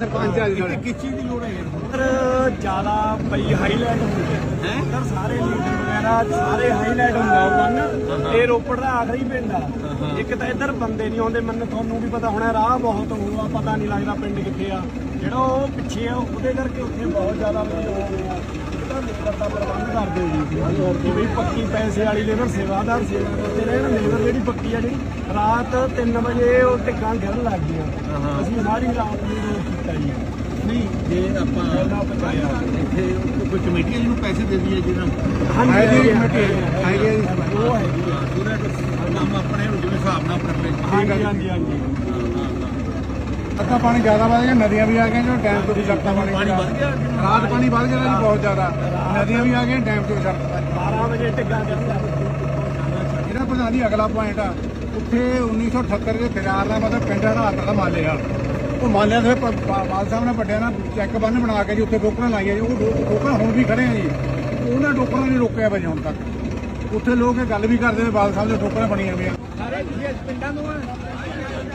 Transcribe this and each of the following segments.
ਸਰਪੰਚ ਆ ਜੀ ਕਿਸ ਚੀਜ਼ ਦੀ ਲੋੜ ਹੈ? ਸਰ ਜ਼ਿਆਦਾ ਬਈ ਹਾਈਲਾਈਟ ਹੁੰਦੀ ਹੈ। ਸਰ ਸਾਰੇ ਲੀਡਰ ਵਗੈਰਾ ਸਾਰੇ ਹਾਈਲਾਈਟ ਹੁੰਦਾ ਉਹ ਇਹ ਰੋਪੜ ਦਾ ਆਖਰੀ ਪਿੰਡ ਆ। ਇੱਕ ਤਾਂ ਇੱਧਰ ਬੰਦੇ ਨਹੀਂ ਆਉਂਦੇ ਮੈਨੂੰ ਤੁਹਾਨੂੰ ਵੀ ਪਤਾ ਹੋਣਾ ਰਾਹ ਬਹੁਤ ਹੋਊਗਾ ਪਤਾ ਨਹੀਂ ਲੱਗਦਾ ਪਿੰਡ ਕਿੱਥੇ ਆ। ਜਿਹੜਾ ਉਹ ਪਿੱਛੇ ਆ ਉਹਦੇ ਕਰਕੇ ਉੱਥੇ ਬਹੁਤ ਜ਼ਿਆਦਾ ਹੋ ਗਿਆ ਉਹਦਾ ਦਾ ਪ੍ਰਬੰਧ ਕਰਦੇ ਜੀ। ਕਿ ਵੀ ਪੱਕੀ ਪੈਸੇ ਵਾਲੀ ਲੇਬਰ ਸੇਵਾਦਾਰ ਸੇਵਾ ਕਰਦੇ ਰਹੇ ਨਾ ਲੇਬਰ ਜਿਹੜੀ ਪੱਕੀ ਆ ਜਿਹੜੀ ਰਾਤ 3 ਵਜੇ ਉਹ ਟਿੱਕਾਂ ਗਿਰਨ ਲੱਗ ਗਈਆਂ। ਅਸੀਂ ਸਾਰੀ ਰਾਤ ਨੂੰ ਕੀਤਾ ਜੀ। ਨਹੀਂ ਜੇ ਆਪਾਂ ਪਹਿਲਾਂ ਪਹੁੰਚਾਇਆ ਇੱਥੇ ਕੋਈ ਕਮੇਟੀ ਹੈ ਜਿਹਨੂੰ ਪੈਸੇ ਦੇ ਦਈਏ ਜਿਹਨਾਂ ਹਾਂਜੀ ਹੈਗੀ ਹੈਗੀ ਕਮੇਟੀ ਹੈ। ਹੈਗੀ ਹੈ ਜੀ। ਉਹ ਹੈਗੀ ਆ। ਪੂਰਾ ਕੰਮ ਆਪਣੇ ਨੂੰ ਜਿਵੇਂ ਹਿਸਾਬ ਨਾਲ ਆਪਣੇ ਹਾਂਜੀ ਹਾਂਜੀ ਹਾਂਜੀ। ਅੱਧਾ ਪਾਣੀ ਜ਼ਿਆਦਾ ਵਧ ਗਿਆ ਨਦੀਆਂ ਵੀ ਆ ਗਈਆਂ ਜੋ ਡੈਮ ਤੋਂ ਵੀ ਛੱਡਤਾ ਪਾਣੀ। ਪਾਣੀ ਵੱਧ ਗਿਆ ਰਾਤ ਪਾਣੀ ਵੱਧ ਗਿਆ ਜੀ ਬਹੁਤ ਜ਼ਿਆਦਾ। ਨਦੀਆਂ ਵੀ ਆ ਗਈਆਂ ਡੈਮ ਤੋਂ ਛੱਡਤਾ 12 ਵਜੇ ਲੱਗ ਗਈਆਂ ਜਿਹੜਾ ਪ੍ਰਧਾਨ ਅਗਲਾ ਪੁਆਇੰਟ ਆ। ਉੱਥੇ 1978 ਦੇ ਖਿਆਰ ਦਾ ਮਤਲਬ ਪਿੰਡ ਹੜਾਤ ਦਾ ਮਾਲੇ ਆ ਮਾਲਿਆਂ ਦੇ ਪ- ਪ- ਮਾਲ ਸਾਹਿਬ ਨੇ ਵੱਡਿਆਂ ਨਾਲ ਚੈੱਕ ਬੰਨ ਬਣਾ ਕੇ ਜੀ, ਉੱਥੇ ਟੋਕਰਾਂ ਲਾਈਆਂ ਜੀ, ਉਹ ਟੋ- ਟੋਕਰਾਂ ਹੁਣ ਵੀ ਖੜੇ ਆ ਜੀ। ਉਹਨਾਂ ਟੋਕਰਾਂ ਨੇ ਰੋਕਿਆ ਵਜੇ ਹੁਣ ਤੱਕ। ਉੱਥੇ ਲੋਕ ਇਹ ਗੱਲ ਵੀ ਕਰਦੇ ਨੇ ਬਾਲ ਸਾਹਿਬ ਦੇ ਟੋਕਰਾਂ ਬਣੀਆਂ ਹੋਈਆਂ ਕਿੰਨੇ ਤਾਂ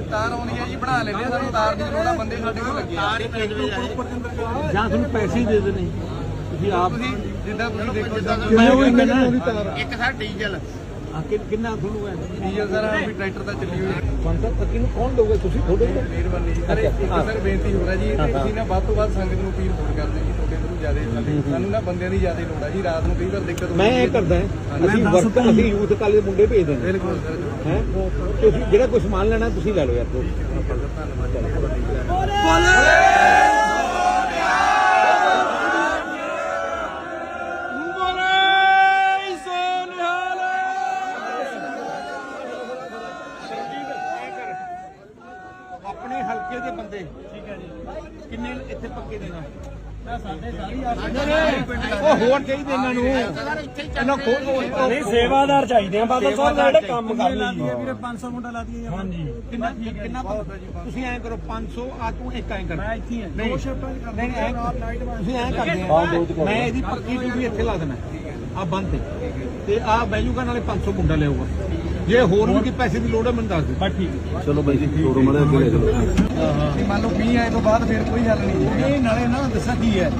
ਤਾਰ ਆਉਣੀ ਹੈ ਜੀ ਬਣਾ ਲੈਂਦੇ ਆ ਸਾਨੂੰ ਤਾਰ ਦੀ ਲੋੜ ਆ ਬੰਦੇ ਸਾਡੇ ਕੋਲ ਲੱਗੇ ਆ। ਜਾਂ। ਤੁਹਾਨੂੰ ਪੈਸੇ ਹੀ ਦੇ ਦੇਣੇ। ਤੁਸੀਂ ਆਪ ਤੁਸੀਂ ਜਿੱਦਾਂ ਤੁਸੀਂ ਦੇਖੋ ਜਿੱਦਾਂ ਮੈਂ ਉਹ ਕਹਿੰਦਾ ਇੱਕ ਸਰ ਡੀਜ਼ਲ। ਕਿ ਕਿੰਨਾ ਤੁਹਾਨੂੰ ਹੈ? ਡੀਜ਼ਲ ਸਰ ਵੀ ਟਰੈਕਟਰ ਤਾਂ ਚੱਲੀ ਹੋਈ ਹੈ। ਬੰਦਾ ਤੱਕੀ ਨੂੰ ਕੌਣ ਦੋਗੇ ਤੁਸੀਂ ਥੋੜੇ ਮਿਹਰਬਾਨੀ ਜੀ। ਸਰ ਇੱਕ ਸਰ ਬੇਨਤੀ ਹੋ ਰਹੀ ਜੀ ਤੁਸੀਂ ਨਾ ਵੱਧ ਤੋਂ ਵੱਧ ਸੰਗਤ ਨੂੰ ਅਪੀਲ ਹੋਰ ਕਰਦੇ ਜੀ ਤੁਹਾਡੇ ਤੋਂ ਜ਼ਿਆਦਾ ਸਾਨੂੰ ਨਾ ਬੰਦਿਆਂ ਦੀ ਜ਼ਿਆਦਾ ਲੋੜ ਆ ਜੀ ਰਾਤ ਨੂੰ ਕਈ ਵਾਰ ਦਿੱਕਤ ਹੁੰਦੀ ਮੈਂ ਇਹ। ਕਰਦਾ ਅਸੀਂ ਵਰਤ ਅਸੀਂ ਯੂਥ ਕਾਲੇ ਦੇ ਮੁੰਡੇ ਭੇਜ ਦਿੰਦੇ ਬਿਲਕੁਲ ਸਰ। ਹੈ? ਤੁਸੀਂ ਜਿਹੜਾ ਕੁਝ ਸਮਾਨ ਲੈਣਾ ਤੁਸੀਂ ਲੈ ਲਓ ਯਾਰ ਤੋਂ ਹਲਕੇ ਦੇ ਬੰਦੇ। ਠੀਕ ਹੈ ਜੀ। ਕਿੰਨੇ ਇੱਥੇ ਪੱਕੇ ਦੇ ਨੇ ਉਹ ਹੋਰ ਚਾਹੀਦੇ ਇਹਨਾਂ ਨੂੰ। ਇਹਨਾਂ ਕੋਲ ਨਹੀਂ ਸੇਵਾਦਾਰ ਚਾਹੀਦੇ ਆ ਬਾਦਲ ਸਾਹਿਬ ਜਿਹੜੇ ਕੰਮ ਕਰ ਲਈ ਵੀਰੇ 500 ਮੁੰਡਾ ਲਾ ਦਈਏ ਹਾਂਜੀ। ਕਿੰਨਾ ਕਿੰਨਾ ਤੁਸੀਂ ਐਂ ਕਰੋ 500 ਆ ਤੂੰ ਇੱਕ ਐਂ ਕਰ। ਮੈਂ ਇੱਥੇ ਹੀ ਹਾਂ ਨਹੀਂ ਦੋ ਸ਼ਿਫਟਾਂ ਚ ਨਹੀਂ ਨਹੀਂ, ਐਂ ਤੁਸੀਂ ਐਂ ਕਰਦੇ ਆ। ਮੈਂ ਇਹਦੀ ਪੱਕੀ ਡਿਊਟੀ ਇੱਥੇ ਲਾ ਦੇਣਾ ਆ ਬੰਦ ਤੇ। ਤੇ ਆ ਬੈਜੂਗਾ ਨਾਲੇ 500 ਮੁੰਡਾ ਲਿਆਊਗਾ। ਜੇ ਹੋਰ ਵੀ ਕੋਈ ਪੈਸੇ ਦੀ ਲੋੜ ਹੈ ਮੈਨੂੰ ਦੱਸ ਦੇ ਬਸ ਠੀਕ ਚਲੋ ਬਾਈ ਜੀ ਛੋੜੋ ਮਾੜੇ ਅੱਗੇ ਲੈ ਚਲੋ। ਮੰਨ ਲਓ 20 ਆਏ ਤੋਂ ਬਾਅਦ ਫਿਰ ਕੋਈ ਹੱਲ ਨਹੀਂ। ਇਹ ਨਾਲੇ ਨਾ ਦੱਸਾਂ ਕੀ ਹੈ।